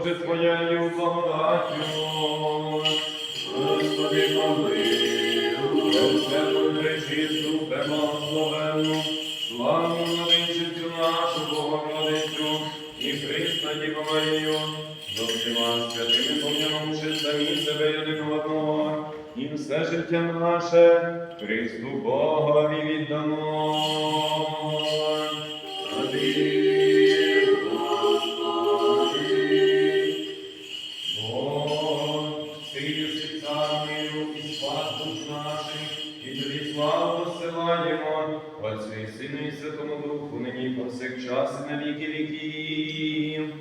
Боже Твоєю благодаттю, Господи, помилуй, Господи, пречисту, преблагословенну, славну владичицю нашу Богородицю і Христа Діву Марію, до всіма святими пом'янувши самі себе єдиного одного, і все життя наше Христу Богові віддано, Амінь. Тобі славу посилаємо, Отцю і Сину і Святому Духу, нині повсякчас і на віки віків.